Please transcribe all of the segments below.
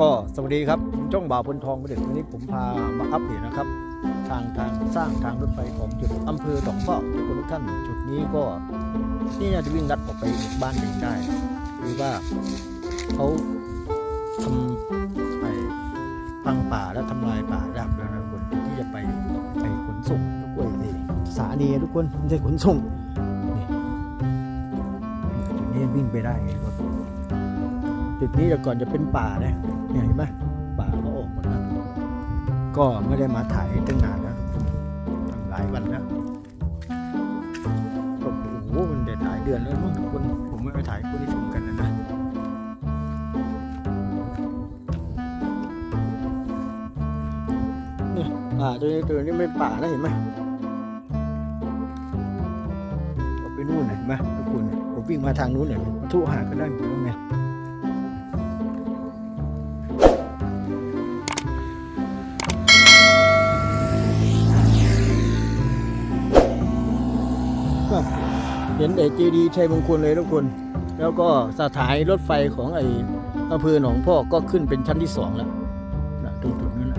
ก็สวัสดีครับผมจ้องบ่าวพลทองประเด็นวันนี้ผมพามาอัปเดตนะครับ ทางทางสร้างทางรถไฟของจุดอำเภอตองฟ้าทุกคนทุกท่าน จุดนี้ก็นี่น่าจะวิ่งลัดออกไปอีกบ้านหนึ่งได้หรือว่าเขาทำไอ้พังป่าและทำลายป่าดับแล้วนะคนที่จะไปไปขนส่งทุกคนนี่สถานีทุกคนไม่ใช่ขนส่งนี่จุดนี้วิ่งไปได้รถ จุดนี้แต่ก่อนจะเป็นป่านะเนี่ยเห็นไหมป่าก็ออกหมดแล้วก็ไม่ได้มาถ่ายตั้งนานแล้วตั้งหลายวันแล้วก็โอ้โหมันเด็ดหลายเดือนแล้วมั้งทุกคนผมไม่ไปถ่ายคุณได้ชมกันนะนะนี่ป่าตัวนี้ตัวนี้ไม่ป่านะเห็นไหมเอาไปนู่นน่ะเห็นไหมทุกคนผมวิ่งมาทางนู้นเนี่ยทุหาก็ได้หมดแล้วไง เห็นไอ้เจดีชัยมงคลเลยทุกคน แล้วก็สถานีรถไฟของไอ้อำเภอหนองพอกก็ขึ้นเป็นชั้นที่สองแล้วนะตรงจุดนั้นนะ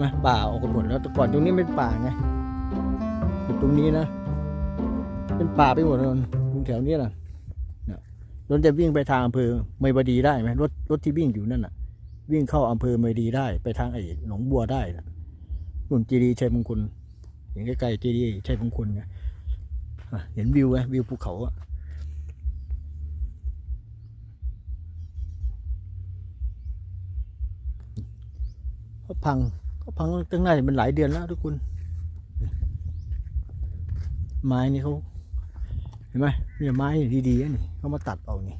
มาป่าออกกันหมดแล้วแต่ก่อนตรงนี้เป็นป่าไงจุดตรงนี้นะ เป็นป่าไปหมดเลยตรงแถวนี้นะนะรถจะวิ่งไปทางอำเภอเมยบดีได้ไหมรถรถที่วิ่งอยู่นั่นน่ะ วิ่งเข้าอำเภอเมยดีได้ ไปทางไอ้หนองบัวได้นะนุ่นเจดีชัยมงคล เห็นใกล้ๆที่นี่ใช่มงคลไงอะเห็นวิวไหมวิวภูเขาอะเขาพังเขาพังตั้งหน้าเป็นหลายเดือนแล้วทุกคนไม้นี่เขาเห็นไหมเนี่ยไม้ดีๆนี่เขามาตัดเอานี่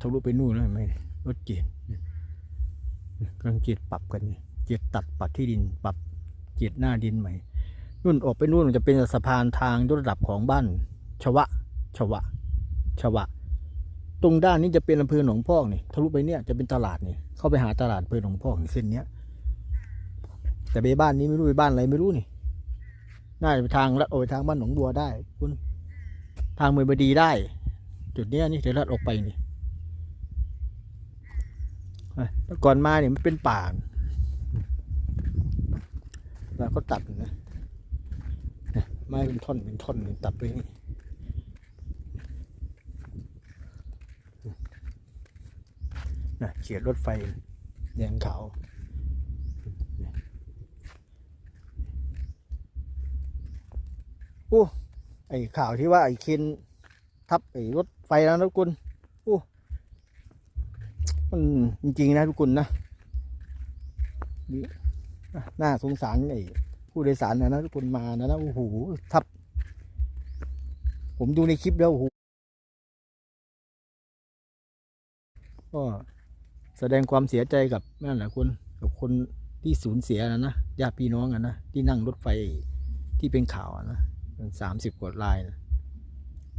ทะลุไปนู่นแล้วเห็นไหมรถเกียร์กำลังเกียร์ปรับกันเกียร์ตัดปรับที่ดินปรับ เกียรติหน้าดินใหม่นู่นออกไปนู่นจะเป็นสะพานทางยกระดับของบ้านชวะ ชวะ ชวะ ตรงด้านนี้จะเป็นอำเภอหนองพอกนี่ทะลุไปเนี่ยจะเป็นตลาดนี่เข้าไปหาตลาดอำเภอหนองพอกนี่เส้นเนี้ยแต่ไปบ้านนี้ไม่รู้ไปบ้านอะไรไม่รู้นี่น่าจะไปทางลัดออกไปทางบ้านหนองบัวได้ คุณ ทางเมืองบดีได้ จุดเนี้ยนี่เดี๋ยวลัดออกไปนี่แต่ก่อนมาเนี่ยมันเป็นป่า แล้วก็ตัดนะนะไม้เป็นท่อนเป็นท่อนเป็นตัดไปนี่นะเขียนรถไฟแดงขาวโอ้ไอข่าวที่ว่าไอเคนทับไอรถไฟแล้วนะทุกคนโอ้มันจริงๆนะทุกคนนะ น่าสงสารไอ้ผู้โดยสารนะนะทุกคนมานะนะโอ้โหทับ ผมดูในคลิปแล้วโอ้โหก็แสดงความเสียใจกับนั่นแหละคนกับคนที่สูญเสียนะนะญาติพี่น้องอะนะที่นั่งรถไฟที่เป็นข่าวนะสามสิบกว่าลายนะ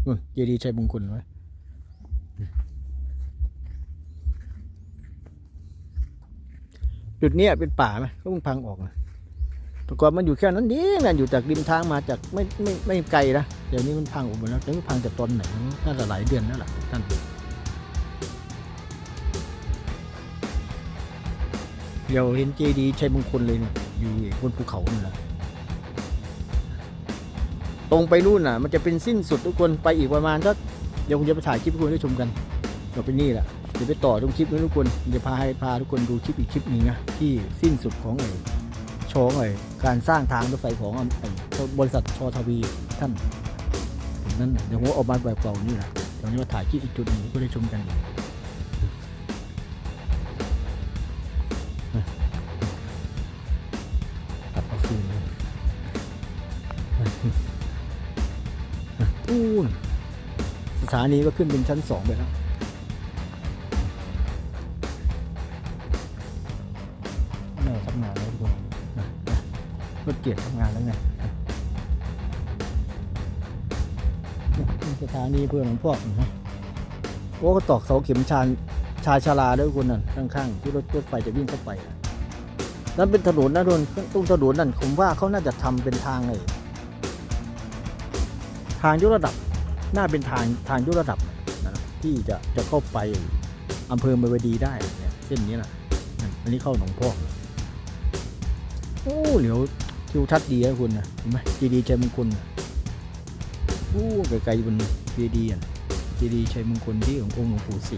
นู่นเจดีย์ชัยมงคลไว้ จุดเนี้ยเป็นป่าไหมก็เพิ่งพังออกนะแต่ก่อนมันอยู่แค่นั้นนี่นะอยู่จากริมทางมาจากไม่ไม่ไม่ไกลนะเดี๋ยวนี้มันพังออกหมดแล้วแต่มันพังจากตอนไหนน่าจะหลายเดือนแล้วล่ะท่านเดี๋ยวเห็นเจดีชัยมงคลเลยเนี่ยอยู่บนภูเขานี่แหละตรงไปนู่นน่ะ มันจะเป็นสิ้นสุดทุกคนไปอีกประมาณสักเดี๋ยวผมจะไปถ่ายคลิปให้คุณได้ชมกันเดี๋ยวไปนี่แหละ ดี๋ยวไปต่อตรงคลิปนี้ทุกคนเดี๋ยวพาให้พาทุกคนดูคลิปอีกคลิปหนึงนะที่สิ้นสุดของไอ้ชว์ไอ้การสร้างทางรถไฟของไอ้บริษัทชอทวีท่านนั่นเดี๋ยวผมเอามาแบบเก่านี่แหละเดี๋ยวนี้มาถ่ายคลิปอีกจุดหนึงก็ได้ชมกันตัดเอาฟืนอู้สถานีก็ขึ้นเป็นชั้นสองไปแล้ว รถเกียรติทำงานแล้วไงนะนี่สถานีเพื่อนของพวกนะโอ้ก็ตอกเสาเข็มชานชาชาลาด้วยทุกคนนั่นข้างๆ ที่รถรถไฟจะวิ่งเข้าไปนั่นเป็นถนนนะทุกคนตรงถนนนั่นผมว่าเขาน่าจะทำเป็นทางไอ้ทางยกระดับน่าเป็นทางทางยกระดับนะที่จะจะเข้าไปอำเภอเมืองดีได้เนี่ยเส้นนี้นะอันนี้เข้าหนองพอกโอ้เหลียว ทิวทัศน์ดีนะคุณนะเห็นไหมจีดีชัยมงคลนะโอ้ไกลๆบนจีดีอะจีดีชัยมงคลที่ขององค์หลวงปู่ศรี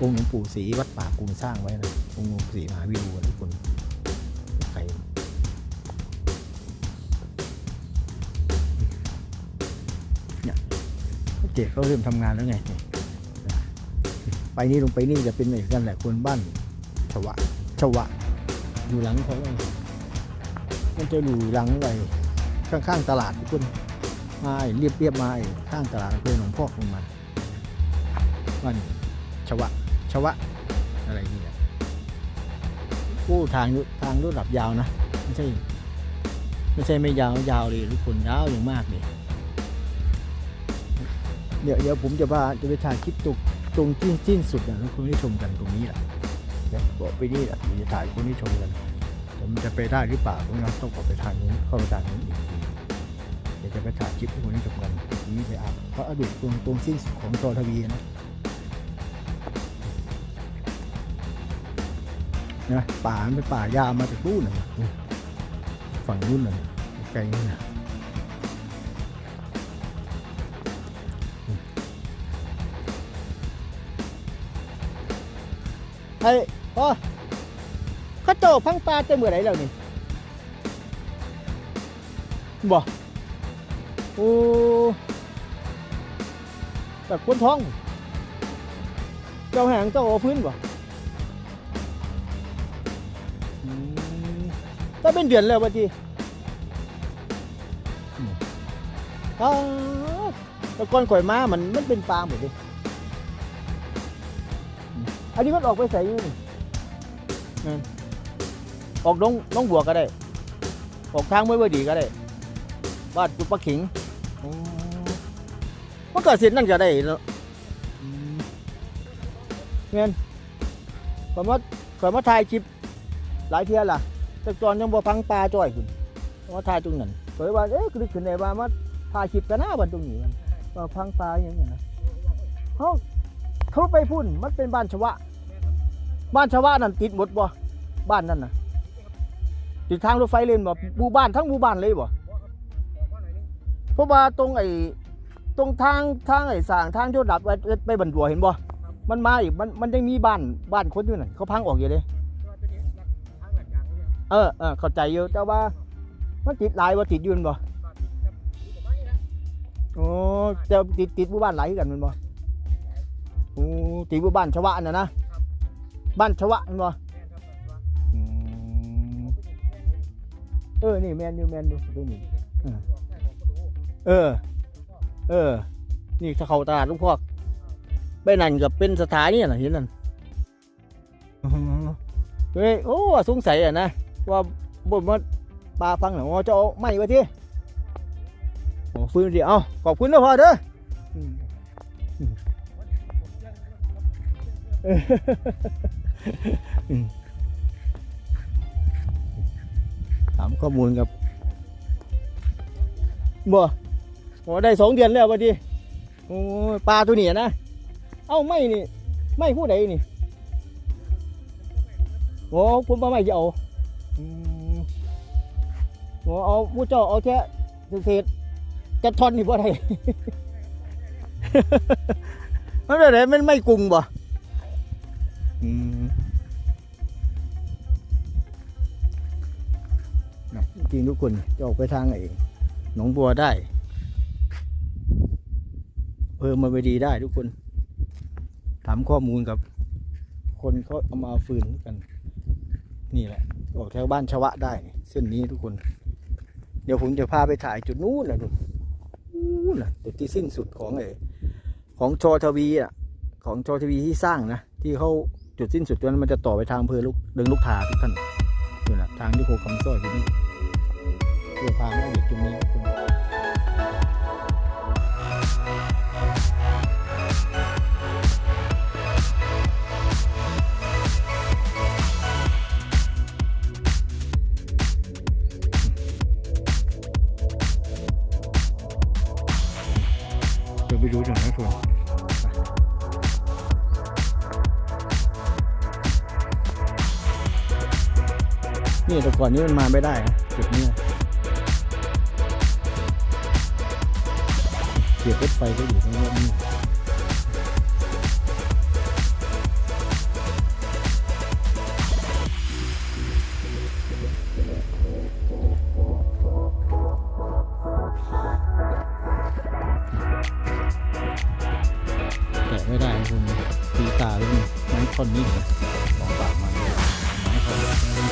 องค์หลวงปู่ศรีวัดป่ากรุงสร้างไว้นะองค์หลวงปู่ศรีมหาวิรูนะทุกคนไกลเนี่ยเจ๊เขาเริ่มทำงานแล้วไงไปนี่ลงไปนี่จะเป็นเหมือนกันแหละคนบ้านชวะชวะอยู่หลังเขาเลย มันจะอยู่หลังไว้ข้างๆตลาดทุกคนมาไอ้เรียบเรียบๆมาไอ้ข้างตลาดเพื่อนหลวงพ่อลงมาบ้านชวะชวะอะไรนี่แหละโอ้ทางทางรถดับยาวนะไม่ใช่ไม่ใช่ไม่ยาวยาวเลยทุกคนยาวอย่างมากเลยเดี๋ยวเดี๋ยวผมจะว่าจะไปถ่ายคลิปตรงตรงที่สิ้นสุดนะทุกคนได้ชมกันตรงนี้แหละบอกไปนี่แหละจะถ่ายคนที่ชมกัน แต่มันจะไปได้หรือเปล่าผมนะต้องออกไปทางนู้นเข้าไปทางนู้นอีกทีเดี๋ยวจะไปถ่ายคลิปให้คนที่ชมกันตรงนี้ไปอ่านเพราะอดีตตรงตรงสิ้นสุดของจอทวีนะนะป่ามันเป็นป่ายามาจากนู่นนะฝั่งนู่นน่ะไกลนู่นนะไอ้พ่อ ข้าโจพังปลาจะเมื่อไรแล้วนี่บ่โอ้แต่คนท้อง เจ้าแหงเจ้าโอพื้นบ่ถ้าเป็นเดือนแล้ววะจีอ่าแต่ก่อนข่อยมามันมันเป็นปลาหมดเลยอันนี้มันออกไปใส่ยู่นี่นั่น ออกน้องน้องบัวก็ได้ ออกทางไม่ว่าดีก็ได้บ้านจุปะขิงอ๋อมันก็เสร็จนั่นก็ได้แล้วอืมเงี้ยข่อยมาข่อยมาถ่ายคลิปหลายเที่ยล่ะแต่ก่อนยังบ่พังปลาจ้อยคุณว่าทายตรงนั้นเผยว่าเอ๊ะคือขึ้นได้ว่ามาถ่ายคลิปกันหน้าบันตรงนี้มันว่าพังปลาอย่างเงี้ยนะเขาเขาไปพุ่นมันเป็นบ้านชวะ บ้านชวะนั่นติดหมดบ่บ้านนั่นน่ะ ติดทางรถไฟเลนบ่หมู่บ้านทั้งหมู่บ้านเลยบ่เพราะว่าตรงไอ้ตรงทางทางไอ้สร้างทางโยดับไปไปบันดัวเห็นบ่มันมาอีกมันมันยังมีบ้านบ้านคนอยู่นั่นเขาพังออกอยู่เลยเออเออเข้าใจอยู่แต่ว่า มันติดหลายว่าติดอยืนบ่โอ้แต่ติดติดหมู่บ้านหลายคือกันแมันบ่โอ้ติดหมู่บ้านชวะน่ะนะบ้านชวะแมันบ่ เออ นี่แมนอยู่แมนอยู่ตรงนี้เออ เออเออนี่ถ้าเข้าตลาดลุงพอกไปนั่นกับเป็นสถานีน่ะเห็นนั่นอ๋อเฮ้ยโอ้สงสัยอะนะว่าบนมาปลาพังหนังว่าจะเอาไม่ไว้ที่โอ้ฟื้นดิเอาขอบคุณนะพ่อเด้ออืม ข้อมูลกับบ่โอ้ได้สองเดือนแล้ววะดิโอ้ปลาตัวนี้นะ เอ้าไม่นี่ ไม่ผู้ใดนี่โอ้ผมว่าไม่จะเอาอืมโอ้เอาผู้เจ้าเอาแค่เศษๆจะทอนนี่บ่ได้มันอะไรมันไม่กรุงบ่อืม ริงทุกคนจะออกไปทางไหนหนองบัวได้เพิ่มมาไปดีได้ทุกคน ถามข้อมูลกับ คนเขาเอามาฟืนกัน นี่แหละ ออกแถวบ้านชวะได้ เส้นนี้ทุกคน เดี๋ยวผมจะพาไปถ่ายจุดนู้นนะทุกนู้นนะจุดที่สิ้นสุดของไอ้ของชอทวีอะ ของชอทวีที่สร้างนะ ที่เขาจุดสิ้นสุดตรงนั้นมันจะต่อไปทางอำเภอลูกเดิงลูกทาทุกท่านนี่นะทางที่โคคำสร้อยที่นี่ เกี่ยวพางเอาเด็กตรงนี้ครับผมไปดูหน่อนะทุกคนนี่แต่ก่อนนี้มันมาไม่ได้จุดนี้ เกียรรถไฟก็อยู่ตรงนี้แตะไม่ได้คุณตีตาเลยไม้ท่อนนี้นะลองปากมาเลยไม้ท่อนนี้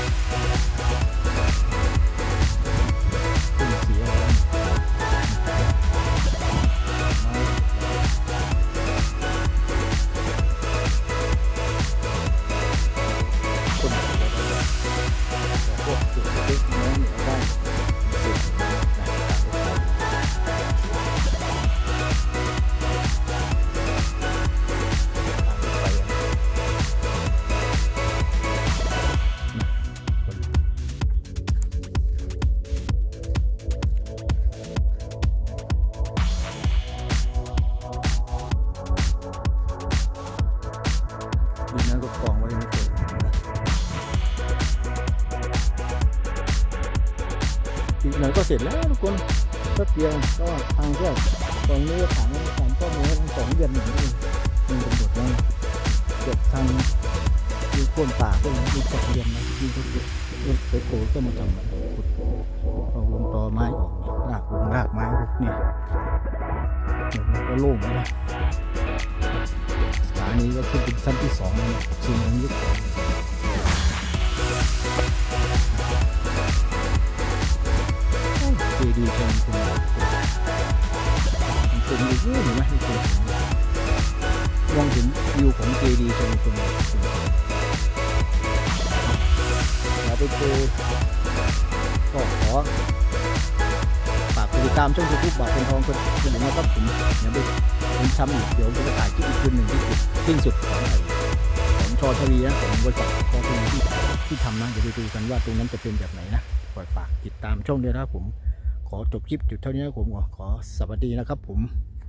เสร็จแล้วทุกคนแป๊บเดียวก็ทางเที่ยวตรงนี้ถามว่าถามข้อมูลสองเดือนหนึ่งนี่มีกำหนดไว้เก็บทางมีโคนป่าก็มีสองเดือนนะมีก็เก็บไปโผล่ก็มาทำขุดเอาวงตอไม้ออกรากวงรากไม้พวกเนี่ยเดี๋ยวมันก็โล่งนะสถานีก็ขึ้นเป็นชั้นที่สองแล้วนะชิงของยุค เจดีย์เชิงคุณมันเป็นอยู่เห็นไหมให้คุณมองเห็นวิวของเจดีย์ชิงคุณแล้วไปเจอก็ขอฝากติดตามช่องยูทูบบาทเป็นทองคนคนอย่างนะครับผมอย่าไปผมช้ำอีกเดี๋ยวผมจะถ่ายคลิปอีกคืนหนึ่งที่สุดสิ้นสุดของไอ้ของชอทวีนะของบริษัทชอทวีที่ที่ทำนะเดี๋ยวไปดูกันว่าตรงนั้นจะเป็นแบบไหนนะฝากติดตามช่องด้วยนะครับผม ขอจบคลิปจุดเท่านี้นะผมขอขอสวัสดีนะครับผม